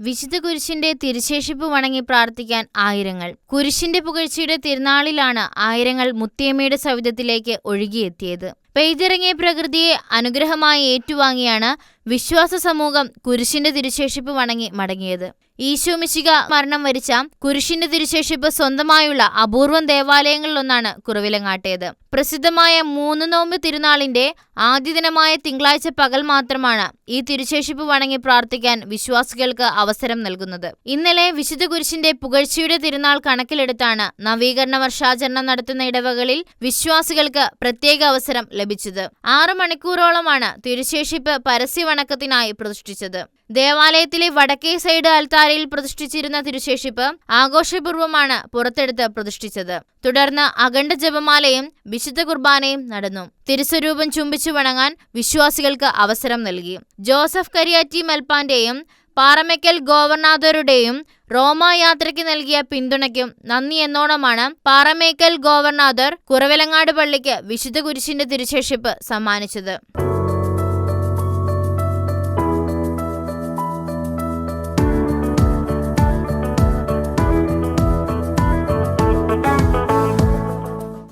വിശുദ്ധ കുരിശിന്റെ തിരുശേഷിപ്പ് വണങ്ങി പ്രാർത്ഥിക്കാൻ ആയിരങ്ങൾ. കുരിശിന്റെ പുകഴ്ചയുടെ തിരുനാളിലാണ് ആയിരങ്ങൾ മുത്തിയമ്മയുടെ സവിധത്തിലേക്ക് ഒഴുകിയെത്തിയത്. പെയ്തിറങ്ങിയ പ്രകൃതിയെ അനുഗ്രഹമായി ഏറ്റുവാങ്ങിയാണ് വിശ്വാസ സമൂഹം കുരിശിന്റെ തിരുശേഷിപ്പ് വണങ്ങി മടങ്ങിയത്. ഈശോ മിശിക മരണം വരിച്ച കുരിശിന്റെ തിരുശേഷിപ്പ് സ്വന്തമായുള്ള അപൂർവം ദേവാലയങ്ങളിലൊന്നാണ് കുറവിലങ്ങാട്ടേത്. പ്രസിദ്ധമായ മൂന്ന് നോമ്പ് തിരുനാളിന്റെ ആദ്യ ദിനമായ തിങ്കളാഴ്ച പകൽ മാത്രമാണ് ഈ തിരുശേഷിപ്പ് വണങ്ങി പ്രാർത്ഥിക്കാൻ വിശ്വാസികൾക്ക് അവസരം നൽകുന്നത്. ഇന്നലെ വിശുദ്ധ കുരിശിന്റെ പുകഴ്ചയുടെ തിരുനാൾ കണക്കിലെടുത്താണ് നവീകരണ വർഷാചരണം നടത്തുന്ന ഇടവകളിൽ വിശ്വാസികൾക്ക് പ്രത്യേക അവസരം ലഭിച്ചത്. ആറു മണിക്കൂറോളമാണ് തിരുശേഷിപ്പ് പരസ്യ വണക്കത്തിനായി പ്രതിഷ്ഠിച്ചത്. ദേവാലയത്തിലെ വടക്കേ സൈഡ് അൽത്താരയിൽ പ്രതിഷ്ഠിച്ചിരുന്ന തിരുശേഷിപ്പ് ആഘോഷപൂർവമാണ് പുറത്തെടുത്ത് പ്രതിഷ്ഠിച്ചത്. തുടർന്ന് അഖണ്ഡ ജപമാലയും വിശുദ്ധ കുർബാനയും നടന്നു. തിരുസ്വരൂപം ചുംബിച്ചു വണങ്ങാൻ വിശ്വാസികൾക്ക് അവസരം നൽകി. ജോസഫ് കരിയാറ്റി മൽപ്പാന്റെയും പാറമേക്കൽ ഗോവർണാഥരുടെയും റോമ യാത്രയ്ക്ക് നൽകിയ പിന്തുണയ്ക്കും നന്ദി എന്നോണമാണ് പാറമേക്കൽ ഗോവർണാഥർ കുറവിലങ്ങാട് പള്ളിക്ക് വിശുദ്ധ കുരിശിന്റെ തിരുശേഷിപ്പ് സമ്മാനിച്ചത്.